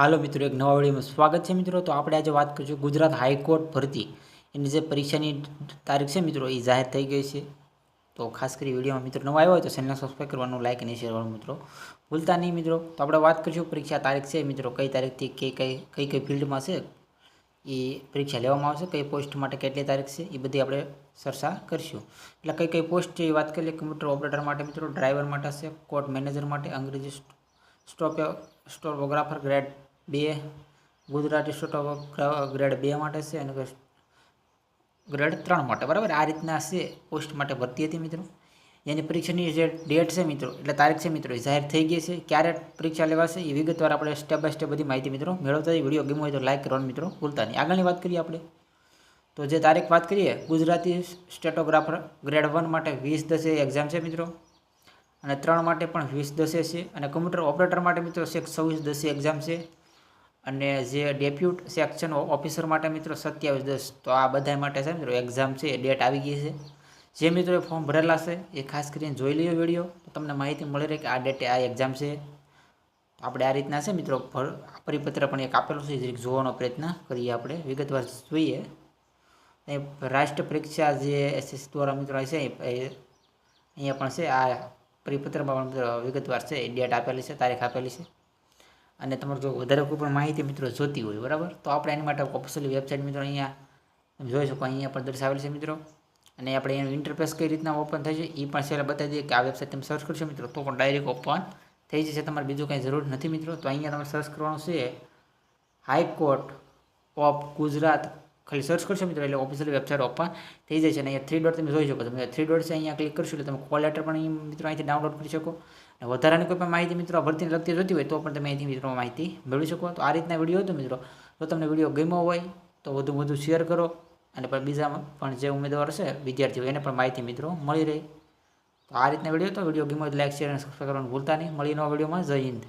હાલો મિત્રો, એક નવા વિડીયોમાં સ્વાગત છે મિત્રો. તો આપણે આજે વાત કરીશું ગુજરાત હાઈકોર્ટ ભરતી. એની જે પરીક્ષાની તારીખ છે મિત્રો, એ જાહેર થઈ ગઈ છે. તો ખાસ કરી વિડીયોમાં મિત્રો નવા આવ્યો હોય તો ચેનલને સબસ્ક્રાઈબ કરવાનું લાઇક અને શેર કરવાનું મિત્રો. ભૂલતા નહીં મિત્રો. તો આપણે વાત કરીશું પરીક્ષા તારીખ છે મિત્રો. કઈ તારીખથી કઈ કઈ કઈ કઈ ફિલ્ડમાં છે? એ પરીક્ષા લેવામાં આવશે. કઈ પોસ્ટ માટે કેટલી તારીખ છે? એ બધી આપણે ચર્ચા કરીશું. એટલે કઈ કઈ પોસ્ટ એ વાત કરીએ. કમ્પ્યુટર ઓપરેટર માટે મિત્રો ડ્રાઈવર માટે હશે કોર્ટ મેનેજર માટે અંગ્રેજી સ્ટોપ સ્ટોરોગ્રાફર ગ્રેડ બે ગુજરાતી ઓફ ગ્રેડ બે માટે છે અને ગ્રેડ ત્રણ માટે. બરાબર? આ રીતના છે પોસ્ટ માટે ભરતી હતી મિત્રો. એની પરીક્ષાની જે ડેટ છે મિત્રો, એટલે તારીખ છે મિત્રો જાહેર થઈ ગઈ છે. ક્યારે પરીક્ષા લેવાશે એ વિગતવાર આપણે સ્ટેપ બાય સ્ટેપ બધી માહિતી મિત્રો મેળવતા વીડિયો ગમ્યો હોય તો લાઈક કરવાનું મિત્રો ભૂલતા નહીં. આગળની વાત કરીએ આપણે. તો જે તારીખ વાત કરીએ, ગુજરાતી સ્ટેટોગ્રાફર ગ્રેડ વન માટે વીસ દસે એક્ઝામ છે મિત્રો. અને ત્રણ માટે પણ વીસ દસે છે. અને કમ્પ્યુટર ઓપરેટર માટે મિત્રો છે છવ્વીસ દસે એક્ઝામ છે. અને જે ડેપ્યુટ સેક્શન ઓફિસર માટે મિત્રો સત્યાવીસ દસ, તો આ બધા માટે છે મિત્રો એક્ઝામ છે, એ ડેટ આવી ગઈ છે. જે મિત્રોએ ફોર્મ ભરેલા છે, એ ખાસ કરીને જોઈ લઈએ વીડિયો તો તમને માહિતી મળી રહે કે આ ડેટે આ એક્ઝામ છે. આપણે આ રીતના છે મિત્રો પરિપત્ર પણ એક આપેલું છે, જે જોવાનો પ્રયત્ન કરીએ આપણે, વિગતવાર જોઈએ. એ રાષ્ટ્ર પરીક્ષા જે એસએસ દ્વારા મિત્રો છે અહીંયા પણ છે, આ પરિપત્રમાં પણ વિગતવાર છે, એ ડેટ આપેલી છે, તારીખ આપેલી છે. અને તમારે જો વધારે કોઈ પણ માહિતી મિત્રો જોતી હોય, બરાબર? તો આપણે એની માટે ઓફિશિયલ વેબસાઇટ મિત્રો અહીંયા તમે જોઈ શકો, અહીંયા પણ દર્શાવેલ છે મિત્રો. અને આપણે એનું ઇન્ટરફેસ કઈ રીતના ઓપન થાય છે એ પણ છેલ્લે બતાવી દઈએ કે આ વેબસાઇટ તમે સર્ચ કરશો મિત્રો, તો પણ ડાયરેક્ટ ઓપન થઈ જશે. તમારે બીજું કંઈ જરૂર નથી મિત્રો. તો અહીંયા તમારે સર્ચ કરવાનું છે હાઈકોર્ટ ઓફ ગુજરાત ખાલી સર્ચ કરશો મિત્રો, એટલે ઓફિશિયલ વેબસાઇટ ઓપન થઈ જશે અને અહીંયા થ્રી ડોટ તમે જોઈ શકો. તમે થ્રી ડોટ છે અહીંયા ક્લિક કરશો એટલે તમે કોલ લેટર પણ મિત્રો અહીંથી ડાઉનલોડ કરી શકો. અને વધારાની કોઈ પણ માહિતી મિત્રો ભરતીને લગતી જોતી હોય તો પણ તમે અહીંથી મિત્રો માહિતી મેળવી શકો. તો આ રીતના વીડિયો હતો મિત્રો. જો તમને વીડિયો ગમ્યો હોય તો વધુ વધુ શેર કરો અને પણ બીજામાં પણ જે ઉમેદવાર છે, વિદ્યાર્થીઓ, એને પણ માહિતી મિત્રો મળી રહે. તો આ રીતના વીડિયો તો વીડિયો ગમ્યો લાઈક શેર અને સબસ્ક્રાઈબ કરવાનું ભૂલતા નહીં. મળી નવા વિડીયોમાં જય હિન્દ.